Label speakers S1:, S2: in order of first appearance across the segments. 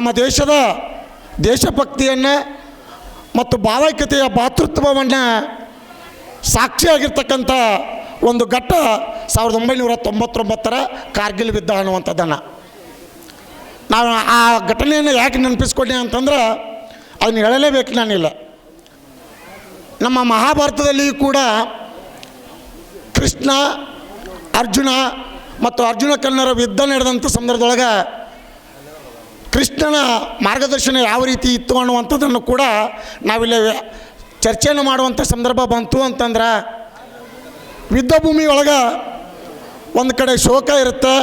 S1: ನಮ್ಮ ದೇಶದ ದೇಶಭಕ್ತಿಯನ್ನು ಮತ್ತು ಭಾವೈಕ್ಯತೆಯ ಭಾತೃತ್ವವನ್ನು ಸಾಕ್ಷಿಯಾಗಿರ್ತಕ್ಕಂಥ ಒಂದು ಘಟ್ಟ ಸಾವಿರದ ಒಂಬೈನೂರ ತೊಂಬತ್ತೊಂಬತ್ತರ ಕಾರ್ಗಿಲ್ ಯುದ್ಧ ಅನ್ನುವಂಥದ್ದನ್ನು ನಾನು ಆ ಘಟನೆಯನ್ನು ಯಾಕೆ ನೆನಪಿಸ್ಕೊಂಡೆ ಅಂತಂದ್ರೆ ಅದನ್ನು ಹೇಳಲೇಬೇಕು ನಾನಿಲ್ಲ. ನಮ್ಮ ಮಹಾಭಾರತದಲ್ಲಿಯೂ ಕೂಡ ಕೃಷ್ಣ, ಅರ್ಜುನ ಮತ್ತು ಅರ್ಜುನ ಕನ್ನರ ಯುದ್ಧ ನಡೆದಂಥ ಸಂದರ್ಭದೊಳಗೆ ಕೃಷ್ಣನ ಮಾರ್ಗದರ್ಶನ ಯಾವ ರೀತಿ ಇತ್ತು ಅನ್ನುವಂಥದ್ದನ್ನು ಕೂಡ ನಾವಿಲ್ಲಿ ಚರ್ಚೆಯನ್ನು ಮಾಡುವಂಥ ಸಂದರ್ಭ ಬಂತು ಅಂತಂದ್ರೆ ಯುದ್ಧ ಭೂಮಿ ಒಳಗೆ ಒಂದು ಕಡೆ ಶೋಕ ಇರುತ್ತೆ,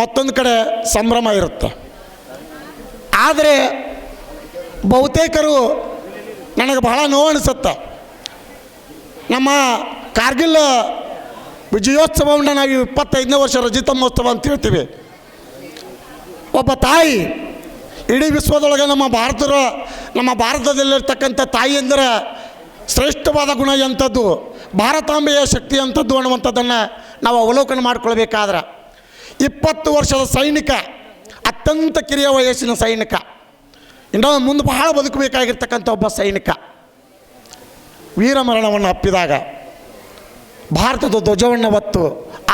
S1: ಮತ್ತೊಂದು ಕಡೆ ಸಂಭ್ರಮ ಇರುತ್ತೆ. ಆದರೆ ಬಹುತೇಕರು ನನಗೆ ಬಹಳ ನೋವು ಅನಿಸುತ್ತೆ. ನಮ್ಮ ಕಾರ್ಗಿಲ್ ವಿಜಯೋತ್ಸವವನ್ನು ನಾವು ಇಪ್ಪತ್ತೈದನೇ ವರ್ಷ ರಜಿತ ಮಹೋತ್ಸವ ಅಂತ ಹೇಳ್ತೀವಿ. ಒಬ್ಬ ತಾಯಿ ಇಡೀ ವಿಶ್ವದೊಳಗೆ ನಮ್ಮ ಭಾರತದ, ನಮ್ಮ ಭಾರತದಲ್ಲಿರ್ತಕ್ಕಂಥ ತಾಯಿ ಅಂದರೆ ಶ್ರೇಷ್ಠವಾದ ಗುಣ ಎಂಥದ್ದು, ಭಾರತಾಂಬೆಯ ಶಕ್ತಿ ಅಂಥದ್ದು ಅನ್ನುವಂಥದ್ದನ್ನು ನಾವು ಅವಲೋಕನ ಮಾಡಿಕೊಳ್ಬೇಕಾದ್ರೆ ಇಪ್ಪತ್ತು ವರ್ಷದ ಸೈನಿಕ, ಅತ್ಯಂತ ಕಿರಿಯ ವಯಸ್ಸಿನ ಸೈನಿಕ, ಇನ್ನೂ ಮುಂದೆ ಬಹಳ ಬದುಕಬೇಕಾಗಿರ್ತಕ್ಕಂಥ ಒಬ್ಬ ಸೈನಿಕ. ವೀರಮರಣವನ್ನು ಅಪ್ಪಿದಾಗ ಭಾರತದ ಧ್ವಜವನ್ನು ಹೊತ್ತು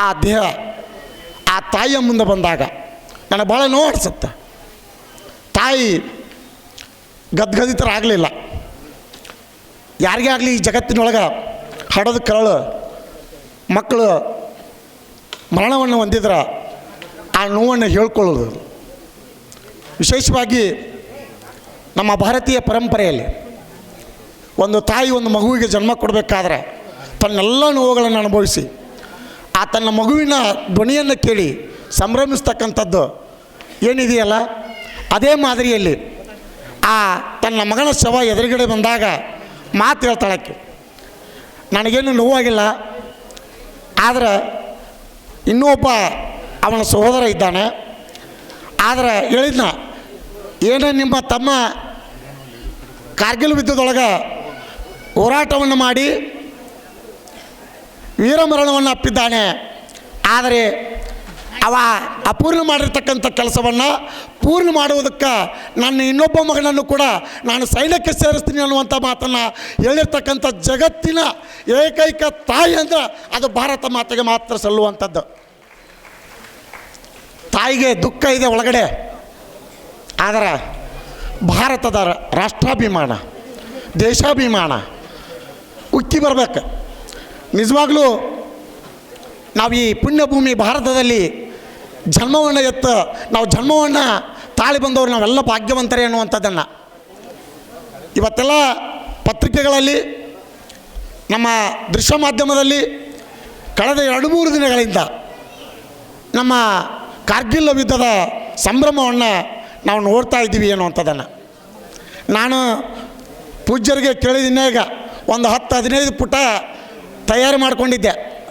S1: ಆ ದೇಹ, ಆ ತಾಯಿಯ ಮುಂದೆ ಬಂದಾಗ ನನಗೆ ಭಾಳ ನೋವು ಅನಿಸುತ್ತೆ. ತಾಯಿ ಗದ್ಗದಿತರಾಗಲಿಲ್ಲ. ಯಾರಿಗೇ ಆಗಲಿ ಈ ಜಗತ್ತಿನೊಳಗೆ ಹಡದ ಕರಳು ಮಕ್ಕಳು ಮರಣವನ್ನು ಹೊಂದಿದ್ರೆ ಆ ನೋವನ್ನು ಹೇಳ್ಕೊಳ್ಳೋದು. ವಿಶೇಷವಾಗಿ ನಮ್ಮ ಭಾರತೀಯ ಪರಂಪರೆಯಲ್ಲಿ ಒಂದು ತಾಯಿ ಒಂದು ಮಗುವಿಗೆ ಜನ್ಮ ಕೊಡಬೇಕಾದ್ರೆ ತನ್ನೆಲ್ಲ ನೋವುಗಳನ್ನು ಅನುಭವಿಸಿ, ಆ ತನ್ನ ಮಗುವಿನ ಧ್ವನಿಯನ್ನು ಕೇಳಿ ಸಂಭ್ರಮಿಸ್ತಕ್ಕಂಥದ್ದು ಏನಿದೆಯಲ್ಲ? ಅದೇ ಮಾದರಿಯಲ್ಲಿ ಆ ತನ್ನ ಮಗನ ಶವ ಎದುರುಗಡೆ ಬಂದಾಗ ಮಾತು ಹೇಳ್ತಾಳಕ್ಕೆ ನನಗೇನು ನೋವಾಗಿಲ್ಲ, ಆದರೆ ಇನ್ನೂ ಒಬ್ಬ ಅವನ ಸಹೋದರ ಇದ್ದಾನೆ. ಆದರೆ ಹೇಳಿದ್ನ, ಏನೇ ನಿಮ್ಮ ತಮ್ಮ ಕಾರ್ಗಿಲ್ ಯುದ್ಧದೊಳಗೆ ಹೋರಾಟವನ್ನು ಮಾಡಿ ವೀರಮರಣವನ್ನು ಅಪ್ಪಿದ್ದಾನೆ. ಆದರೆ ಅವ ಅಪೂರ್ಣ ಮಾಡಿರ್ತಕ್ಕಂಥ ಕೆಲಸವನ್ನು ಪೂರ್ಣ ಮಾಡುವುದಕ್ಕೆ ನನ್ನ ಇನ್ನೊಬ್ಬ ಮಗನನ್ನು ಕೂಡ ನಾನು ಸೈನ್ಯಕ್ಕೆ ಸೇರಿಸ್ತೀನಿ ಅನ್ನುವಂಥ ಮಾತನ್ನು ಹೇಳಿರ್ತಕ್ಕಂಥ ಜಗತ್ತಿನ ಏಕೈಕ ತಾಯಿ ಅಂದ್ರೆ ಅದು ಭಾರತ ಮಾತೆಗೆ ಮಾತ್ರ ಸಲ್ಲುವಂಥದ್ದು. ತಾಯಿಗೆ ದುಃಖ ಇದೆ ಒಳಗಡೆ, ಆದರೆ ಭಾರತದ ರಾಷ್ಟ್ರಾಭಿಮಾನ, ದೇಶಾಭಿಮಾನ ಉಕ್ಕಿ ಬರಬೇಕು. ನಿಜವಾಗ್ಲೂ ನಾವು ಈ ಪುಣ್ಯಭೂಮಿ ಭಾರತದಲ್ಲಿ ಜನ್ಮವನ್ನು ಎತ್ತ ನಾವು ಜನ್ಮವನ್ನು ತಾಳಿ ಬಂದವರು ನಾವೆಲ್ಲ ಭಾಗ್ಯವಂತರೇ ಅನ್ನುವಂಥದ್ದನ್ನು. ಇವತ್ತೆಲ್ಲ ಪತ್ರಿಕೆಗಳಲ್ಲಿ, ನಮ್ಮ ದೃಶ್ಯ ಮಾಧ್ಯಮದಲ್ಲಿ ಕಳೆದ ಎರಡು ಮೂರು ದಿನಗಳಿಂದ ನಮ್ಮ ಕಾರ್ಗಿಲ್ ಯುದ್ಧದ ಸಂಭ್ರಮವನ್ನು ನಾವು ನೋಡ್ತಾ ಇದ್ದೀವಿ ಅನ್ನುವಂಥದ್ದನ್ನು. ನಾನು ಪೂಜ್ಯರಿಗೆ ಕೇಳಿದ್ದೀನಿ ಈಗ ಒಂದು ಹತ್ತು ಹದಿನೈದು ಪುಟ ತಯಾರು ಮಾಡಿಕೊಂಡಿದ್ದೆ.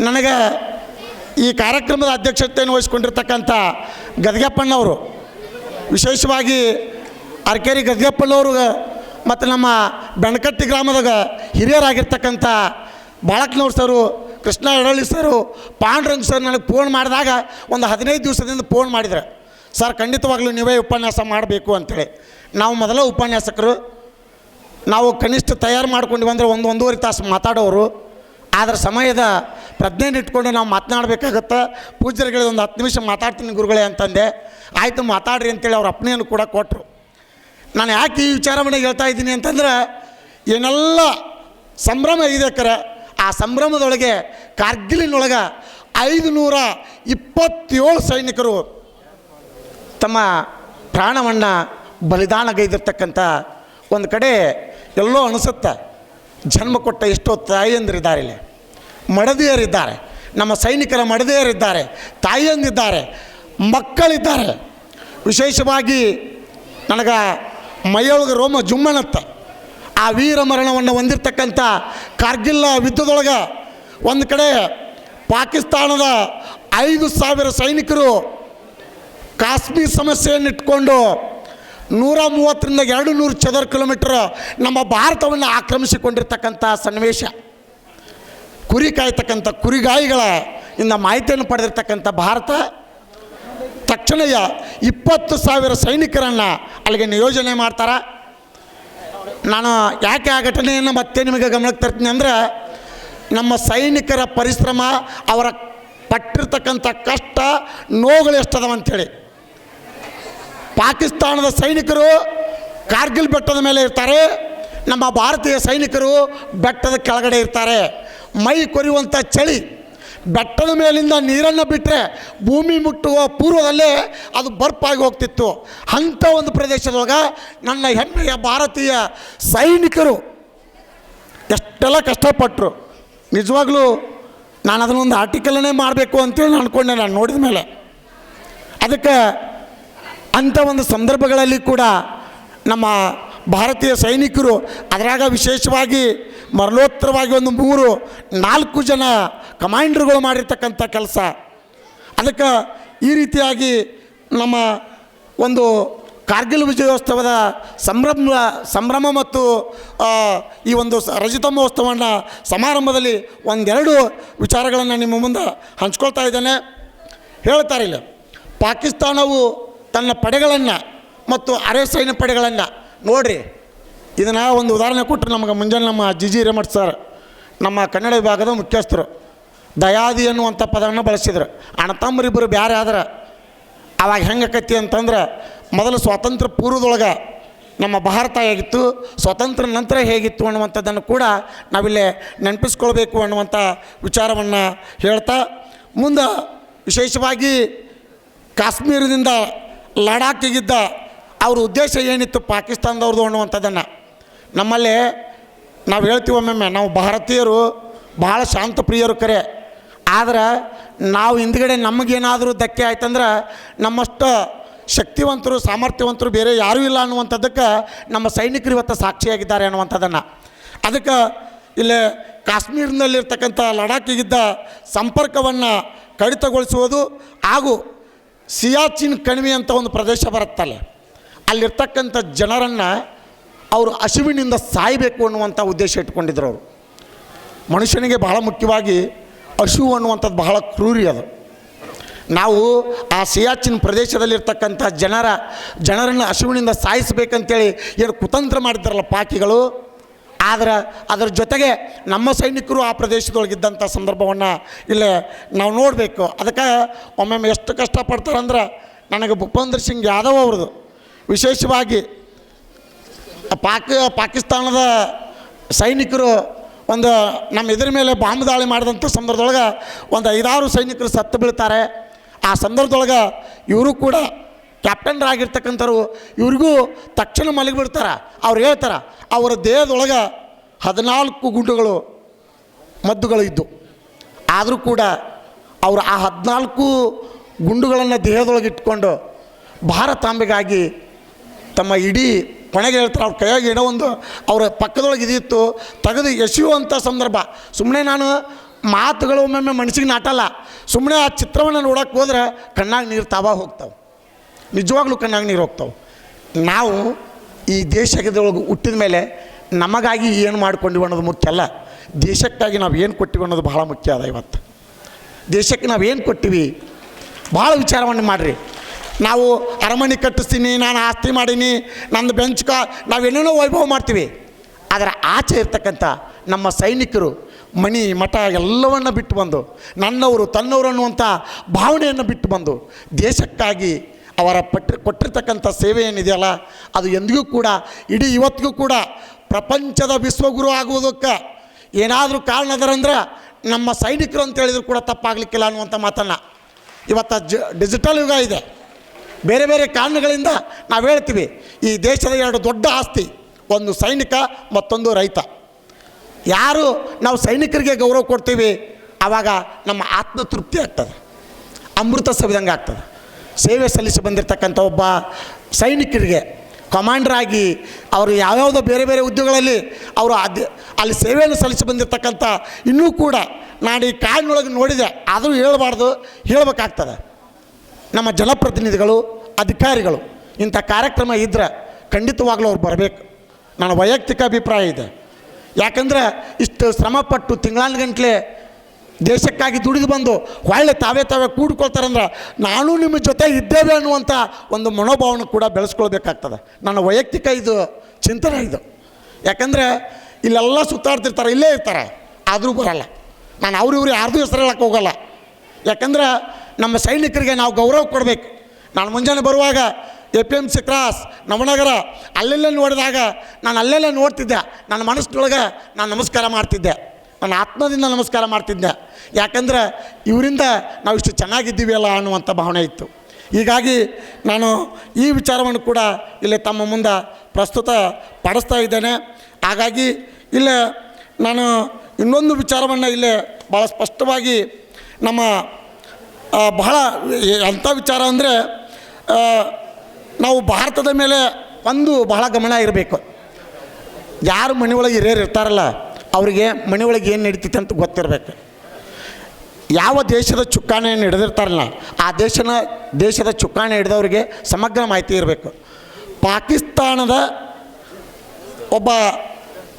S1: ನನಗೆ ಈ ಕಾರ್ಯಕ್ರಮದ ಅಧ್ಯಕ್ಷತೆಯನ್ನು ವಹಿಸಿಕೊಂಡಿರ್ತಕ್ಕಂಥ ಗದಗಪ್ಪಣ್ಣವರು, ವಿಶೇಷವಾಗಿ ಅರ್ಕೇರಿ ಗದಗಪ್ಪಣ್ಣವರು ಮತ್ತು ನಮ್ಮ ಬೆಣಕಟ್ಟಿ ಗ್ರಾಮದಾಗ ಹಿರಿಯರಾಗಿರ್ತಕ್ಕಂಥ ಬಾಳಕ್ನವ್ರು sir, Krishna Yadahalli sir Pandurang sir ನನಗೆ ಫೋನ್ ಮಾಡಿದಾಗ ಒಂದು ಹದಿನೈದು ದಿವಸದಿಂದ ಫೋನ್ ಮಾಡಿದ್ರು. ಸರ್, ಖಂಡಿತವಾಗ್ಲೂ ನೀವೇ ಉಪನ್ಯಾಸ ಮಾಡಬೇಕು ಅಂಥೇಳಿ ನಾವು ಮೊದಲ ಉಪನ್ಯಾಸಕರು. ನಾವು ಕನಿಷ್ಠ ತಯಾರು ಮಾಡ್ಕೊಂಡಿವಂದ್ರೆ ಒಂದು ಒಂದೂವರೆ ತಾಸು ಮಾತಾಡೋರು. ಆದರೆ ಸಮಯದ ಪ್ರಜ್ಞೆಯನ್ನು ಇಟ್ಕೊಂಡು ನಾವು ಮಾತನಾಡಬೇಕಾಗತ್ತೆ. ಪೂಜ್ಯರುಗಳಿಗೆ ಒಂದು ಹತ್ತು ನಿಮಿಷ ಮಾತಾಡ್ತೀನಿ ಗುರುಗಳೇ ಅಂತಂದೆ. ಆಯಿತು ಮಾತಾಡ್ರಿ ಅಂತೇಳಿ ಅವ್ರ ಅಪ್ಪನೆಯನ್ನು ಕೂಡ ಕೊಟ್ಟರು ನಾನು ಯಾಕೆ ಈ ವಿಚಾರವನ್ನು ಹೇಳ್ತಾ ಇದ್ದೀನಿ ಅಂತಂದ್ರೆ, ಏನೆಲ್ಲ ಸಂಭ್ರಮ ಇದೆ ಕರೆ ಆ ಸಂಭ್ರಮದೊಳಗೆ ಕಾರ್ಗಿಲಿನೊಳಗೆ ಐದು ನೂರ ಇಪ್ಪತ್ತೇಳು ಸೈನಿಕರು ತಮ್ಮ ಪ್ರಾಣವನ್ನು ಬಲಿದಾನಗೈದಿರ್ತಕ್ಕಂಥ ಒಂದು ಕಡೆ ಎಲ್ಲೋ ಅನಿಸುತ್ತೆ. ಜನ್ಮ ಕೊಟ್ಟ ಎಷ್ಟೋ ತಾಯಿಯಂದಿರಿದ್ದಾರೆ ಇಲ್ಲಿ ಮಡದಿಯರಿದ್ದಾರೆ. ನಮ್ಮ ಸೈನಿಕರ ಮಡದಿಯರಿದ್ದಾರೆ. ತಾಯಿಯಂದಿದ್ದಾರೆ. ಮಕ್ಕಳಿದ್ದಾರೆ. ವಿಶೇಷವಾಗಿ ನನಗೆ ಮೈಯೊಳಗೆ ರೋಮ ಜುಮ್ಮನತ್ತ. ಆ ವೀರ ಮರಣವನ್ನು ಹೊಂದಿರತಕ್ಕಂಥ ಕಾರ್ಗಿಲ್ಲ ಯುದ್ಧದೊಳಗೆ ಒಂದು ಕಡೆ ಪಾಕಿಸ್ತಾನದ ಐದು ಸಾವಿರ ಸೈನಿಕರು ಕಾಶ್ಮೀರ್ ಸಮಸ್ಯೆಯನ್ನು ಇಟ್ಕೊಂಡು ನೂರ ಮೂವತ್ತರಿಂದ ಎರಡು ನೂರು ಚದರ ಕಿಲೋಮೀಟರ್ ನಮ್ಮ ಭಾರತವನ್ನು ಆಕ್ರಮಿಸಿಕೊಂಡಿರ್ತಕ್ಕಂಥ ಸನ್ನಿವೇಶ. ಕುರಿ ಕಾಯ್ತಕ್ಕಂಥ ಕುರಿಗಾಯಿಗಳ ಇಂದ ಮಾಹಿತಿಯನ್ನು ಪಡೆದಿರ್ತಕ್ಕಂಥ ಭಾರತ. ತಕ್ಷಣಯ ಇಪ್ಪತ್ತು ಸಾವಿರ ಸೈನಿಕರನ್ನು ಅಲ್ಲಿಗೆ ನಿಯೋಜನೆ ಮಾಡ್ತಾರೆ. ನಾನು ಯಾಕೆ ಆ ಘಟನೆಯನ್ನು ಮತ್ತೆ ನಿಮಗೆ ಗಮನಕ್ಕೆ ತರ್ತೀನಿ ಅಂದ್ರೆ, ನಮ್ಮ ಸೈನಿಕರ ಪರಿಶ್ರಮ, ಅವರ ಪಟ್ಟಿರ್ತಕ್ಕಂಥ ಕಷ್ಟ, ನೋವುಗಳು ಎಷ್ಟದವ ಅಂಥೇಳಿ ಪಾಕಿಸ್ತಾನದ ಸೈನಿಕರು ಕಾರ್ಗಿಲ್ ಬೆಟ್ಟದ ಮೇಲೆ ಇರ್ತಾರೆ. ನಮ್ಮ ಭಾರತೀಯ ಸೈನಿಕರು ಬೆಟ್ಟದ ಕೆಳಗಡೆ ಇರ್ತಾರೆ. ಮೈ ಕೊರಿಯುವಂಥ ಚಳಿ ಬೆಟ್ಟದ ಮೇಲಿಂದ ನೀರನ್ನು ಬಿಟ್ಟರೆ ಭೂಮಿ ಮುಟ್ಟುವ ಪೂರ್ವದಲ್ಲೇ ಅದು ಬರ್ಪಾಗಿ ಹೋಗ್ತಿತ್ತು. ಅಂಥ ಒಂದು ಪ್ರದೇಶದೊಳಗೆ ನನ್ನ ಹೆಮ್ಮೆಯ ಭಾರತೀಯ ಸೈನಿಕರು ಎಷ್ಟೆಲ್ಲ ಕಷ್ಟಪಟ್ಟರು ನಿಜವಾಗ್ಲೂ ನಾನು ಅದನ್ನೊಂದು ಆರ್ಟಿಕಲನ್ನೇ ಮಾಡಬೇಕು ಅಂತೇಳಿ ನಾನು ಅಂದ್ಕೊಂಡೆ ನಾನು ನೋಡಿದ ಮೇಲೆ ಅದಕ್ಕೆ ಅಂಥ ಒಂದು ಸಂದರ್ಭಗಳಲ್ಲಿ ಕೂಡ ನಮ್ಮ ಭಾರತೀಯ ಸೈನಿಕರು ಅದರಾಗ ವಿಶೇಷವಾಗಿ ಮರಣೋತ್ತರವಾಗಿ ಒಂದು ಮೂರು, ನಾಲ್ಕು ಜನ ಕಮಾಂಡರ್ಗಳು ಮಾಡಿರ್ತಕ್ಕಂಥ ಕೆಲಸ. ಅದಕ್ಕೆ ಈ ರೀತಿಯಾಗಿ ನಮ್ಮ ಒಂದು ಕಾರ್ಗಿಲ್ ವಿಜಯೋತ್ಸವದ ಸಂಭ್ರಮ ಸಂಭ್ರಮ ಮತ್ತು ಈ ಒಂದು ರಜತ ಮಹೋತ್ಸವವನ್ನು ಸಮಾರಂಭದಲ್ಲಿ ಒಂದೆರಡು ವಿಚಾರಗಳನ್ನು ನಿಮ್ಮ ಮುಂದೆ ಹಂಚ್ಕೊಳ್ತಾ ಇದ್ದೇನೆ. ಹೇಳ್ತಾರೆ ಇಲ್ಲಿ, ಪಾಕಿಸ್ತಾನವು ತನ್ನ ಪಡೆಗಳನ್ನು ಮತ್ತು ಅರೆ ಸೈನ್ಯ ಪಡೆಗಳನ್ನು. ನೋಡ್ರಿ, ಇದನ್ನು ಒಂದು ಉದಾಹರಣೆ ಕೊಟ್ಟರು ನಮಗೆ ಮುಂಜಾನೆ ನಮ್ಮ ಜಿ ಜಿ ರೇಮಠ್ ಸರ್, ನಮ್ಮ ಕನ್ನಡ ವಿಭಾಗದ ಮುಖ್ಯಸ್ಥರು. ದಯಾದಿ ಅನ್ನುವಂಥ ಪದವನ್ನು ಬಳಸಿದ್ರು. ಅಣ್ಣತಮ್ಮರಿಬ್ಬರು ಬೇರೆ ಆದ್ರೆ, ಅವಾಗ ಆಕೈತಿ ಅಂತಂದ್ರೆ, ಮೊದಲು ಸ್ವಾತಂತ್ರ್ಯ ಪೂರ್ವದೊಳಗೆ ನಮ್ಮ ಭಾರತ ಹೇಗಿತ್ತು, ಸ್ವಾತಂತ್ರ್ಯ ನಂತರ ಹೇಗಿತ್ತು ಅನ್ನುವಂಥದ್ದನ್ನು ಕೂಡ ನಾವಿಲ್ಲಿ ನೆನಪಿಸ್ಕೊಳ್ಬೇಕು ಅನ್ನುವಂಥ ವಿಚಾರವನ್ನು ಹೇಳ್ತಾ, ಮುಂದೆ ವಿಶೇಷವಾಗಿ ಕಾಶ್ಮೀರದಿಂದ ಲಡಾಖಿಗಿದ್ದ ಅವ್ರ ಉದ್ದೇಶ ಏನಿತ್ತು ಪಾಕಿಸ್ತಾನದವ್ರದ್ದು ಅನ್ನುವಂಥದ್ದನ್ನು. ನಮ್ಮಲ್ಲಿ ನಾವು ಹೇಳ್ತೀವಿ ಒಮ್ಮೊಮ್ಮೆ, ನಾವು ಭಾರತೀಯರು ಭಾಳ ಶಾಂತ ಪ್ರಿಯರು ಕರೆ. ಆದರೆ ನಾವು ಹಿಂದ್ಗಡೆ ನಮಗೇನಾದರೂ ಧಕ್ಕೆ ಆಯ್ತಂದ್ರೆ ನಮ್ಮಷ್ಟು ಶಕ್ತಿವಂತರು, ಸಾಮರ್ಥ್ಯವಂತರು ಬೇರೆ ಯಾರೂ ಇಲ್ಲ ಅನ್ನುವಂಥದ್ದಕ್ಕೆ ನಮ್ಮ ಸೈನಿಕರು ಇವತ್ತು ಸಾಕ್ಷಿಯಾಗಿದ್ದಾರೆ ಅನ್ನುವಂಥದ್ದನ್ನು. ಅದಕ್ಕೆ ಇಲ್ಲಿ ಕಾಶ್ಮೀರದಲ್ಲಿರ್ತಕ್ಕಂಥ ಲಡಾಖಿಗಿದ್ದ ಸಂಪರ್ಕವನ್ನು ಕಡಿತಗೊಳಿಸುವುದು ಹಾಗೂ ಸಿಯಾಚಿನ್ ಕಣಿವೆ ಅಂತ ಒಂದು ಪ್ರದೇಶ ಬರುತ್ತಲ್ಲ, ಅಲ್ಲಿರ್ತಕ್ಕಂಥ ಜನರನ್ನು ಅವರು ಹಸಿವಿನಿಂದ ಸಾಯಬೇಕು ಅನ್ನುವಂಥ ಉದ್ದೇಶ ಇಟ್ಕೊಂಡಿದ್ರು ಅವರು. ಮನುಷ್ಯನಿಗೆ ಬಹಳ ಮುಖ್ಯವಾಗಿ ಹಸಿವು ಅನ್ನುವಂಥದ್ದು ಬಹಳ ಕ್ರೂರಿ ಅದು. ನಾವು ಆ ಸಿಯಾಚಿನ್ ಪ್ರದೇಶದಲ್ಲಿರ್ತಕ್ಕಂಥ ಜನರ, ಜನರನ್ನು ಹಸಿವಿನಿಂದ ಸಾಯಿಸಬೇಕಂತೇಳಿ ಏನು ಕುತಂತ್ರ ಮಾಡಿದ್ದಾರಲ್ಲ ಪಾಕಿಗಳು ಆದ್ರೆ ಅದರ ಜೊತೆಗೆ ನಮ್ಮ ಸೈನಿಕರು ಆ ಪ್ರದೇಶದೊಳಗಿದ್ದಂಥ ಸಂದರ್ಭವನ್ನು ಇಲ್ಲಿ ನಾವು ನೋಡಬೇಕು. ಅದಕ್ಕೆ ಒಮ್ಮೊಮ್ಮೆ ಎಷ್ಟು ಕಷ್ಟಪಡ್ತಾರಂದ್ರೆ ನನಗೆ ಭೂಪೇಂದ್ರ ಸಿಂಗ್ ಯಾದವ್ ಅವ್ರದ್ದು. ವಿಶೇಷವಾಗಿ ಪಾಕ್, ಪಾಕಿಸ್ತಾನದ ಸೈನಿಕರು ಒಂದು ನಮ್ಮ ಎದುರ ಮೇಲೆ ಬಾಂಬ್ ದಾಳಿ ಮಾಡಿದಂಥ ಸಂದರ್ಭದೊಳಗೆ ಒಂದು ಐದಾರು ಸೈನಿಕರು ಸತ್ತು ಬೀಳ್ತಾರೆ. ಆ ಸಂದರ್ಭದೊಳಗೆ ಇವರು ಕೂಡ ಕ್ಯಾಪ್ಟನ್ರಾಗಿರ್ತಕ್ಕಂಥವ್ರು ಇವ್ರಿಗೂ ತಕ್ಷಣ ಮಲಗಿಬಿಡ್ತಾರೆ ಅವ್ರು ಹೇಳ್ತಾರೆ, ಅವರ ದೇಹದೊಳಗೆ ಹದಿನಾಲ್ಕು ಗುಂಡುಗಳು ಮದ್ದುಗಳು ಇದ್ದು. ಆದರೂ ಕೂಡ ಅವರು ಆ ಹದಿನಾಲ್ಕು ಗುಂಡುಗಳನ್ನು ದೇಹದೊಳಗೆ ಇಟ್ಕೊಂಡು ಭಾರತಾಂಬೆಗಾಗಿ ತಮ್ಮ ಇಡೀ ಕೊನೆಗೆ ಹೇಳ್ತಾರೆ, ಅವ್ರ ಕೈಯಾಗಿ ಏನೋ ಒಂದು, ಅವರ ಪಕ್ಕದೊಳಗೆ ಇದಿತ್ತು ತೆಗೆದು ಎಸೆಯುವಂಥ ಸಂದರ್ಭ. ಸುಮ್ಮನೆ ನಾನು ಮಾತುಗಳು ಒಮ್ಮೊಮ್ಮೆ ಮನಸ್ಸಿಗೆ ನಾಟಲ್ಲ. ಸುಮ್ಮನೆ ಆ ಚಿತ್ರವನ್ನು ನೋಡೋಕೆ ಹೋದ್ರೆ ಕಣ್ಣಾಗ ನೀರು ತಾವ ಹೋಗ್ತಾವೆ. ನಿಜವಾಗ್ಲೂ ಕಣ್ಣಾಗ ನೀರು ಹೋಗ್ತಾವೆ. ನಾವು ಈ ದೇಶದೊಳಗೆ ಹುಟ್ಟಿದ ಮೇಲೆ ನಮಗಾಗಿ ಏನು ಮಾಡ್ಕೊಂಡಿವಿ ಅನ್ನೋದು ಮುಖ್ಯ ಅಲ್ಲ. ದೇಶಕ್ಕಾಗಿ ನಾವು ಏನು ಕೊಟ್ಟಿವಿ ಅನ್ನೋದು ಬಹಳ ಮುಖ್ಯ ಅದ ಇವತ್ತು. ದೇಶಕ್ಕೆ ನಾವು ಏನು ಕೊಟ್ಟಿವಿ? ಭಾಳ ವಿಚಾರವನ್ನು ಮಾಡಿರಿ. ನಾವು ಅರಮನೆ ಕಟ್ಟಿಸ್ತೀನಿ, ನಾನು ಆಸ್ತಿ ಮಾಡೀನಿ, ನಂದು ಬೆಂಚ್ ಕಾ ನಾವೇನೇನೋ ವೈಭವ ಮಾಡ್ತೀವಿ. ಆದರೆ ಆಚೆ ಇರ್ತಕ್ಕಂಥ ನಮ್ಮ ಸೈನಿಕರು ಮಣಿ, ಮಠ ಎಲ್ಲವನ್ನು ಬಿಟ್ಟು ಬಂದು, ನನ್ನವರು ತನ್ನವರು ಅನ್ನುವಂಥ ಭಾವನೆಯನ್ನು ಬಿಟ್ಟು ಬಂದು ದೇಶಕ್ಕಾಗಿ ಅವರ ಪಟ್ಟಿ ಕೊಟ್ಟಿರ್ತಕ್ಕಂಥ ಸೇವೆ ಏನಿದೆಯಲ್ಲ ಅದು ಎಂದಿಗೂ ಕೂಡ, ಇಡೀ ಇವತ್ತಿಗೂ ಕೂಡ ಪ್ರಪಂಚದ ವಿಶ್ವಗುರು ಆಗುವುದಕ್ಕೆ ಏನಾದರೂ ಕಾರಣ ಅದರಂದ್ರೆ ನಮ್ಮ ಸೈನಿಕರು ಅಂತ ಹೇಳಿದ್ರು ಕೂಡ ತಪ್ಪಾಗಲಿಕ್ಕಿಲ್ಲ ಅನ್ನುವಂಥ ಮಾತನ್ನು. ಇವತ್ತು ಜ ಡಿಜಿಟಲ್ ಯುಗ ಇದೆ. ಬೇರೆ ಬೇರೆ ಕಾರಣಗಳಿಂದ ನಾವು ಹೇಳ್ತೀವಿ, ಈ ದೇಶದ ಎರಡು ದೊಡ್ಡ ಆಸ್ತಿ, ಒಂದು ಸೈನಿಕ, ಮತ್ತೊಂದು ರೈತ. ಯಾರು ನಾವು ಸೈನಿಕರಿಗೆ ಗೌರವ ಕೊಡ್ತೀವಿ ಆವಾಗ ನಮ್ಮ ಆತ್ಮತೃಪ್ತಿ ಆಗ್ತದೆ, ಅಮೃತ ಸವಿದಂಗೆ ಆಗ್ತದೆ. ಸೇವೆ ಸಲ್ಲಿಸಿ ಬಂದಿರತಕ್ಕಂಥ ಒಬ್ಬ ಸೈನಿಕರಿಗೆ ಕಮಾಂಡರ್ ಆಗಿ ಅವರು ಯಾವ್ಯಾವುದೋ ಬೇರೆ ಬೇರೆ ಉದ್ಯೋಗಗಳಲ್ಲಿ ಅವರು ಅದು ಅಲ್ಲಿ ಸೇವೆಯನ್ನು ಸಲ್ಲಿಸಿ ಬಂದಿರತಕ್ಕಂಥ ಇನ್ನೂ ಕೂಡ ನಾನು ಈ ಕಾಡಿನೊಳಗೆ ನೋಡಿದೆ. ಆದರೂ ಹೇಳಬಾರ್ದು, ಹೇಳಬೇಕಾಗ್ತದೆ. ನಮ್ಮ ಜನಪ್ರತಿನಿಧಿಗಳು, ಅಧಿಕಾರಿಗಳು ಇಂಥ ಕಾರ್ಯಕ್ರಮ ಇದ್ದರೆ ಖಂಡಿತವಾಗ್ಲೂ ಅವ್ರು ಬರಬೇಕು. ನನ್ನ ವೈಯಕ್ತಿಕ ಅಭಿಪ್ರಾಯ ಇದೆ. ಯಾಕಂದ್ರೆ ಇಷ್ಟು ಶ್ರಮಪಟ್ಟು ತಿಂಗಳಾನು ಗಂಟ್ಲೆ ದೇಶಕ್ಕಾಗಿ ದುಡಿದು ಬಂದು ಒಳ್ಳೆ ತಾವೇ ತಾವೇ ಕೂಡ್ಕೊಳ್ತಾರಂದ್ರೆ ನಾನು ನಿಮ್ಮ ಜೊತೆ ಇದ್ದೇವೆ ಅನ್ನುವಂಥ ಒಂದು ಮನೋಭಾವನೆ ಕೂಡ ಬೆಳೆಸ್ಕೊಳ್ಬೇಕಾಗ್ತದೆ. ನನ್ನ ವೈಯಕ್ತಿಕ ಇದು ಚಿಂತನೆ ಇದು. ಯಾಕಂದರೆ ಇಲ್ಲೆಲ್ಲ ಸುತ್ತಾಡ್ತಿರ್ತಾರೆ, ಇಲ್ಲೇ ಇರ್ತಾರೆ, ಆದರೂ ಬರಲ್ಲ. ನಾನು ಅವ್ರ ಇವ್ರು ಯಾರ್ದು ಹೆಸರು ಹೇಳಕ್ಕೆ ಹೋಗಲ್ಲ. ಯಾಕಂದ್ರೆ ನಮ್ಮ ಸೈನಿಕರಿಗೆ ನಾವು ಗೌರವ ಕೊಡಬೇಕು. ನಾನು ಮುಂಜಾನೆ ಬರುವಾಗ A P M C cross, Navanagar, ಅಲ್ಲೆಲ್ಲ ನೋಡಿದಾಗ ನಾನು ಅಲ್ಲೆಲ್ಲ ನೋಡ್ತಿದ್ದೆ. ನನ್ನ ಮನಸ್ಸಿನೊಳಗೆ ನಾನು ನಮಸ್ಕಾರ ಮಾಡ್ತಿದ್ದೆ. ನನ್ನ ಆತ್ಮದಿಂದ ನಮಸ್ಕಾರ ಮಾಡ್ತಿದ್ದೆ ಯಾಕಂದ್ರೆ ಇವರಿಂದ ನಾವು ಇಷ್ಟು ಚೆನ್ನಾಗಿದ್ದೀವಿ ಅಲ್ಲ ಅನ್ನುವಂಥ ಭಾವನೆ ಇತ್ತು. ಹೀಗಾಗಿ ನಾನು ಈ ವಿಚಾರವನ್ನು ಕೂಡ ಇಲ್ಲಿ ತಮ್ಮ ಮುಂದೆ ಪ್ರಸ್ತುತ ಪಡಿಸ್ತಾ ಇದ್ದೇನೆ. ಹಾಗಾಗಿ ಇಲ್ಲೇ ನಾನು ಇನ್ನೊಂದು ವಿಚಾರವನ್ನು ಇಲ್ಲೇ ಭಾಳ ಸ್ಪಷ್ಟವಾಗಿ ನಮ್ಮ ಬಹಳ ಅಂಥ ವಿಚಾರ ಅಂದರೆ ನಾವು ಭಾರತದ ಮೇಲೆ ಒಂದು ಬಹಳ ಗಮನ ಇರಬೇಕು. ಯಾರು ಮನೆಯೊಳಗೆ ಹಿರಿಯರು ಇರ್ತಾರಲ್ಲ ಅವರಿಗೆ ಮನೆ ಒಳಗೆ ಏನು ನಡೀತೈತೆ ಅಂತ ಗೊತ್ತಿರಬೇಕು. ಯಾವ ದೇಶದ ಚುಕ್ಕಾಣಿಯನ್ನು ಹಿಡಿದಿರ್ತಾರಲ್ಲ, ಆ ದೇಶನ, ದೇಶದ ಚುಕ್ಕಾಣಿ ಹಿಡಿದವರಿಗೆ ಸಮಗ್ರ ಮಾಹಿತಿ ಇರಬೇಕು. ಪಾಕಿಸ್ತಾನದ ಒಬ್ಬ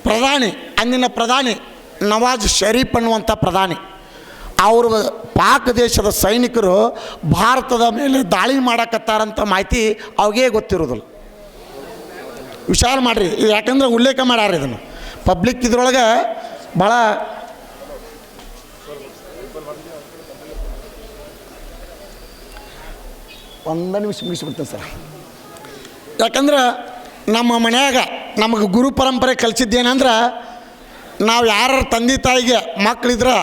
S1: ಪ್ರಧಾನಿ, ಅಂದಿನ ಪ್ರಧಾನಿ, ನವಾಜ್ ಶರೀಫ್ ಅನ್ನುವಂಥ ಪ್ರಧಾನಿ. ಅವರು ಪಾಕ್ ದೇಶದ ಸೈನಿಕರು ಭಾರತದ ಮೇಲೆ ದಾಳಿ ಮಾಡಕತ್ತಾರಂಥ ಮಾಹಿತಿ ಅವಾಗೇ ಗೊತ್ತಿರೋದಿಲ್ಲ. ವಿಚಾರ ಮಾಡಿರಿ ಯಾಕಂದ್ರೆ ಉಲ್ಲೇಖ ಮಾಡ್ಯಾರ ಇದನ್ನು. ಪಬ್ಲಿಕ್ ಇದ್ರೊಳಗೆ ಭಾಳ ಒಂದು ನಿಮಿಷ ಮುಗಿಸ್ಬಿಡ್ತೇನೆ ಸರ್. ಯಾಕಂದ್ರೆ ನಮ್ಮ ಮನ್ಯಾಗ ನಮಗೆ ಗುರು ಪರಂಪರೆ ಕಲಿಸಿದ್ದೇನೆಂದ್ರೆ ನಾವು ಯಾರ ತಂದೆ ತಾಯಿಗೆ ಮಕ್ಕಳಿದ್ರೆ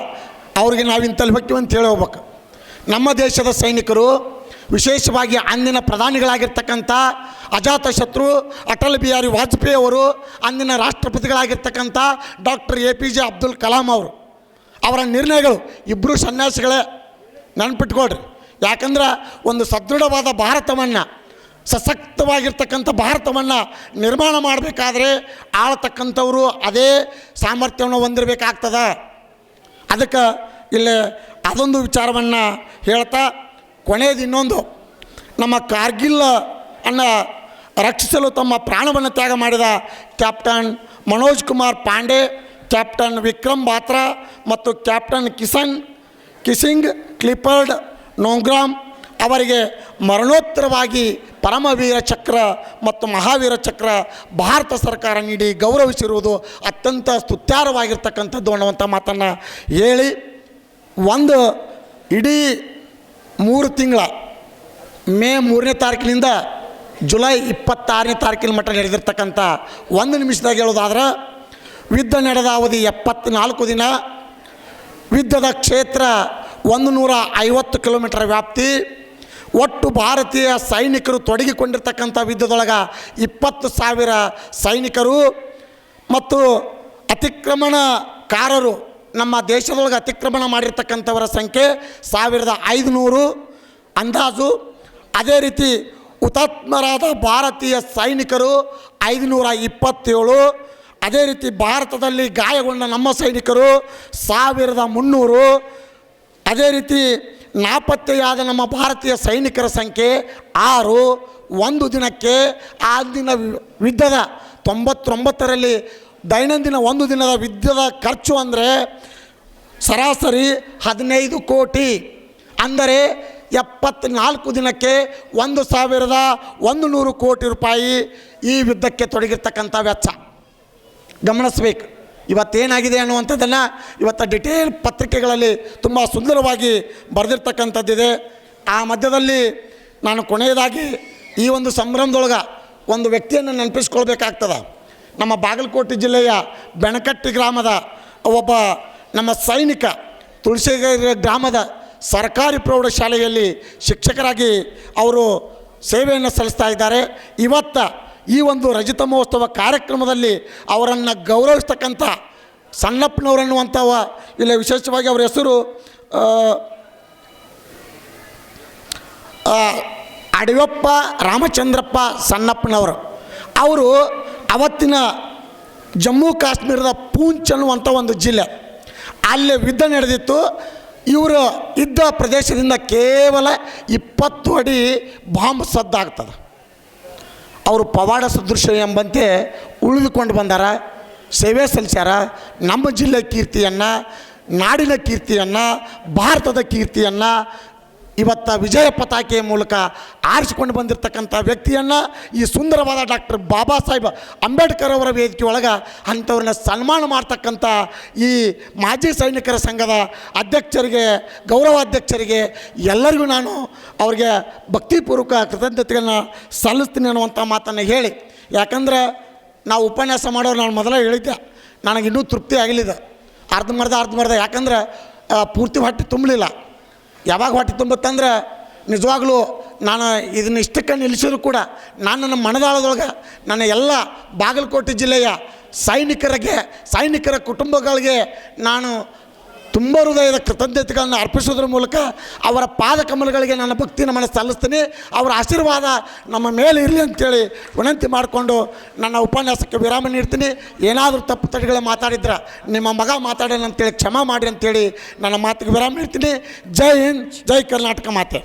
S1: ಅವ್ರಿಗೆ ನಾವು ಇಂತಲ್ಲಿ ಹೋಗ್ತೀವಿ ಅಂತ ಹೇಳಿ ಹೋಗ್ಬೇಕು. ನಮ್ಮ ದೇಶದ ಸೈನಿಕರು ವಿಶೇಷವಾಗಿ ಅಂದಿನ ಪ್ರಧಾನಿಗಳಾಗಿರ್ತಕ್ಕಂಥ ಅಜಾತಶತ್ರು ಅಟಲ್ ಬಿಹಾರಿ ವಾಜಪೇಯಿ ಅವರು ಅಂದಿನ ರಾಷ್ಟ್ರಪತಿಗಳಾಗಿರ್ತಕ್ಕಂಥ doctor A P J Abdul Kalam ಅವರು. ಅವರ ನಿರ್ಣಯಗಳು ಇಬ್ಬರು ಸನ್ಯಾಸಿಗಳೇ ನೆನ್ಪಿಟ್ಕೊಳ್ರಿ. ಯಾಕಂದ್ರೆ ಒಂದು ಸದೃಢವಾದ ಭಾರತವನ್ನು, ಸಶಕ್ತವಾಗಿರ್ತಕ್ಕಂಥ ಭಾರತವನ್ನು ನಿರ್ಮಾಣ ಮಾಡಬೇಕಾದ್ರೆ ಆಳ್ತಕ್ಕಂಥವರು ಅದೇ ಸಾಮರ್ಥ್ಯವನ್ನು ಹೊಂದಿರಬೇಕಾಗ್ತದ. ಅದಕ್ಕೆ ಇಲ್ಲಿ ಅದೊಂದು ವಿಚಾರವನ್ನು ಹೇಳ್ತಾ ಕೊನೆಯದು ಇನ್ನೊಂದು. ನಮ್ಮ ಕಾರ್ಗಿಲ್ ಅನ್ನು ರಕ್ಷಿಸಲು ತಮ್ಮ ಪ್ರಾಣವನ್ನು ತ್ಯಾಗ ಮಾಡಿದ ಕ್ಯಾಪ್ಟನ್ ಮನೋಜ್ ಕುಮಾರ್ ಪಾಂಡೆ, ಕ್ಯಾಪ್ಟನ್ ವಿಕ್ರಮ್ ಬಾತ್ರಾ ಮತ್ತು ಕ್ಯಾಪ್ಟನ್ ಕಿಸನ್ ಕಿಸಿಂಗ್ ಕ್ಲಿಪರ್ಡ್ ನೋಂಗ್ರಾಮ್ ಅವರಿಗೆ ಮರಣೋತ್ತರವಾಗಿ ಪರಮವೀರ ಚಕ್ರ ಮತ್ತು ಮಹಾವೀರ ಚಕ್ರ ಭಾರತ ಸರ್ಕಾರ ನೀಡಿ ಗೌರವಿಸಿರುವುದು ಅತ್ಯಂತ ಸ್ತುತ್ಯಾರವಾಗಿರ್ತಕ್ಕಂಥದ್ದು ಅನ್ನುವಂಥ ಮಾತನ್ನು ಹೇಳಿ ಒಂದು ಇಡೀ ಮೂರು ತಿಂಗಳ ಮೇ ಮೂರನೇ ತಾರೀಕಿನಿಂದ ಜುಲೈ ಇಪ್ಪತ್ತಾರನೇ ತಾರೀಕಿನ ಮಟ್ಟ ನಡೆದಿರ್ತಕ್ಕಂಥ ಒಂದು ನಿಮಿಷದಾಗ ಹೇಳೋದಾದ್ರೆ, ಯುದ್ಧ ನಡೆದ ಅವಧಿ ಎಪ್ಪತ್ನಾಲ್ಕು ದಿನ, ಯುದ್ಧದ ಕ್ಷೇತ್ರ ಒಂದು ನೂರ ಐವತ್ತು ಕಿಲೋಮೀಟರ್ ವ್ಯಾಪ್ತಿ, ಒಟ್ಟು ಭಾರತೀಯ ಸೈನಿಕರು ತೊಡಗಿಕೊಂಡಿರ್ತಕ್ಕಂಥ ಯುದ್ಧದೊಳಗೆ ಇಪ್ಪತ್ತು ಸಾವಿರ ಸೈನಿಕರು ಮತ್ತು ಅತಿಕ್ರಮಣಕಾರರು, ನಮ್ಮ ದೇಶದೊಳಗೆ ಅತಿಕ್ರಮಣ ಮಾಡಿರ್ತಕ್ಕಂಥವರ ಸಂಖ್ಯೆ ಸಾವಿರದ ಐದುನೂರು ಅಂದಾಜು. ಅದೇ ರೀತಿ ಹುತಾತ್ಮರಾದ ಭಾರತೀಯ ಸೈನಿಕರು ಐದುನೂರ ಇಪ್ಪತ್ತೇಳು. ಅದೇ ರೀತಿ ಭಾರತದಲ್ಲಿ ಗಾಯಗೊಂಡ ನಮ್ಮ ಸೈನಿಕರು ಸಾವಿರದ ಮುನ್ನೂರು. ಅದೇ ರೀತಿ ನಾಪತ್ತೆಯಾದ ನಮ್ಮ ಭಾರತೀಯ ಸೈನಿಕರ ಸಂಖ್ಯೆ ಆರು. ಒಂದು ದಿನಕ್ಕೆ ಆ ದಿನ ಯುದ್ಧದ ತೊಂಬತ್ತೊಂಬತ್ತರಲ್ಲಿ ದೈನಂದಿನ ಒಂದು ದಿನದ ಯುದ್ಧದ ಖರ್ಚು ಅಂದರೆ ಸರಾಸರಿ ಹದಿನೈದು ಕೋಟಿ. ಅಂದರೆ ಎಪ್ಪತ್ನಾಲ್ಕು ದಿನಕ್ಕೆ ಒಂದು ಸಾವಿರದ ಒಂದು ನೂರು ಕೋಟಿ ರೂಪಾಯಿ ಈ ಯುದ್ಧಕ್ಕೆ ತೊಡಗಿರ್ತಕ್ಕಂಥ ವೆಚ್ಚ. ಗಮನಿಸಬೇಕು. ಇವತ್ತೇನಾಗಿದೆ ಅನ್ನುವಂಥದ್ದನ್ನು ಇವತ್ತು ಡಿಟೇಲ್ ಪತ್ರಿಕೆಗಳಲ್ಲಿ ತುಂಬ ಸುಂದರವಾಗಿ ಬರೆದಿರ್ತಕ್ಕಂಥದ್ದಿದೆ. ಆ ಮಧ್ಯದಲ್ಲಿ ನಾನು ಕೊನೆಯದಾಗಿ ಈ ಒಂದು ಸಂಭ್ರಮದೊಳಗೆ ಒಂದು ವ್ಯಕ್ತಿಯನ್ನು ನೆನಪಿಸ್ಕೊಳ್ಬೇಕಾಗ್ತದೆ. ನಮ್ಮ ಬಾಗಲಕೋಟೆ ಜಿಲ್ಲೆಯ ಬೆಣಕಟ್ಟಿ ಗ್ರಾಮದ ಒಬ್ಬ ನಮ್ಮ ಸೈನಿಕ ತುಳಸಿಗೇರಿ ಗ್ರಾಮದ ಸರ್ಕಾರಿ ಪ್ರೌಢಶಾಲೆಯಲ್ಲಿ ಶಿಕ್ಷಕರಾಗಿ ಅವರು ಸೇವೆಯನ್ನು ಸಲ್ಲಿಸ್ತಾ ಇದ್ದಾರೆ. ಇವತ್ತು ಈ ಒಂದು ರಜತ ಮಹೋತ್ಸವ ಕಾರ್ಯಕ್ರಮದಲ್ಲಿ ಅವರನ್ನು ಗೌರವಿಸ್ತಕ್ಕಂಥ ಸಣ್ಣಪ್ಪನವರನ್ನುವಂಥವ ಇಲ್ಲಿ ವಿಶೇಷವಾಗಿ ಅವರ ಹೆಸರು ಅಡವಪ್ಪ ರಾಮಚಂದ್ರಪ್ಪ ಸಣ್ಣಪ್ಪನವರು. ಅವರು ಅವತ್ತಿನ ಜಮ್ಮು ಕಾಶ್ಮೀರದ ಪೂಂಚ್ ಅನ್ನುವಂಥ ಒಂದು ಜಿಲ್ಲೆ. ಅಲ್ಲಿ ಯುದ್ಧ ನಡೆದಿತ್ತು. ಇವರು ಇದ್ದ ಪ್ರದೇಶದಿಂದ ಕೇವಲ ಇಪ್ಪತ್ತು ಅಡಿ ಬಾಂಬ್ ಸದ್ದಾಗ್ತದೆ. ಅವರು ಪವಾಡ ಸದೃಶ ಎಂಬಂತೆ ಉಳಿದುಕೊಂಡು ಬಂದಾರ. ಸೇವೆ ಸಲ್ಲಿಸ್ಯಾರ. ನಮ್ಮ ಜಿಲ್ಲೆ ಕೀರ್ತಿಯನ್ನು, ನಾಡಿನ ಕೀರ್ತಿಯನ್ನು, ಭಾರತದ ಕೀರ್ತಿಯನ್ನು ಇವತ್ತ ವಿಜಯ ಪತಾಕೆಯ ಮೂಲಕ ಆರಿಸಿಕೊಂಡು ಬಂದಿರತಕ್ಕಂಥ ವ್ಯಕ್ತಿಯನ್ನು ಈ ಸುಂದರವಾದ ಡಾಕ್ಟರ್ ಬಾಬಾ ಸಾಹೇಬ್ ಅಂಬೇಡ್ಕರ್ ಅವರ ವೇದಿಕೆ ಒಳಗೆ ಅಂಥವ್ರನ್ನ ಸನ್ಮಾನ ಮಾಡ್ತಕ್ಕಂಥ ಈ ಮಾಜಿ ಸೈನಿಕರ ಸಂಘದ ಅಧ್ಯಕ್ಷರಿಗೆ, ಗೌರವಾಧ್ಯಕ್ಷರಿಗೆ ಎಲ್ಲರಿಗೂ ನಾನು ಅವ್ರಿಗೆ ಭಕ್ತಿಪೂರ್ವಕ ಕೃತಜ್ಞತೆಯನ್ನು ಸಲ್ಲಿಸ್ತೀನಿ ಅನ್ನುವಂಥ ಮಾತನ್ನು ಹೇಳಿ. ಯಾಕಂದ್ರೆ ನಾವು ಉಪನ್ಯಾಸ ಮಾಡೋರು ನಾನು ಮೊದಲೇ ಹೇಳಿದ್ದೆ ನನಗಿನ್ನೂ ತೃಪ್ತಿ ಆಗಲಿದೆ ಅರ್ಧಂಬರ್ಧ ಅರ್ಧಮರ್ಧ ಯಾಕಂದ್ರೆ ಪೂರ್ತಿ ಹೊಟ್ಟೆ ತುಂಬಲಿಲ್ಲ. ಯಾವಾಗ ಹೊಟ್ಟೆ ತುಂಬುತ್ತಂದ್ರೆ ನಿಜವಾಗ್ಲೂ ನಾನು ಇದನ್ನ ಇಷ್ಟಕ್ಕೆ ನಿಲ್ಲಿಸಿದ್ರು ಕೂಡ ನಾನು ನನ್ನ ಮನದಾಳದೊಳಗೆ ನನ್ನ ಎಲ್ಲ ಬಾಗಲಕೋಟೆ ಜಿಲ್ಲೆಯ ಸೈನಿಕರಿಗೆ, ಸೈನಿಕರ ಕುಟುಂಬಗಳಿಗೆ ನಾನು ತುಂಬ ಹೃದಯದ ಕೃತಜ್ಞತೆಗಳನ್ನು ಅರ್ಪಿಸೋದ್ರ ಮೂಲಕ ಅವರ ಪಾದ ಕಮಲಗಳಿಗೆ ನನ್ನ ಭಕ್ತಿ ನಮ್ಮನ್ನು ಸಲ್ಲಿಸ್ತೀನಿ. ಅವರ ಆಶೀರ್ವಾದ ನಮ್ಮ ಮೇಲೆ ಇರಲಿ ಅಂತೇಳಿ ವಿನಂತಿ ಮಾಡಿಕೊಂಡು ನನ್ನ ಉಪನ್ಯಾಸಕ್ಕೆ ವಿರಾಮ ನೀಡ್ತೀನಿ. ಏನಾದರೂ ತಪ್ಪು ತಡೆಗಳ ಮಾತಾಡಿದ್ರೆ ನಿಮ್ಮ ಮಗ ಮಾತಾಡೋಣ ಅಂತೇಳಿ, ಕ್ಷಮಾ ಮಾಡಿ ಅಂತೇಳಿ ನನ್ನ ಮಾತಿಗೆ ವಿರಾಮ ನೀಡ್ತೀನಿ. ಜೈ ಹಿಂದ್, ಜೈ ಕರ್ನಾಟಕ ಮಾತೆ.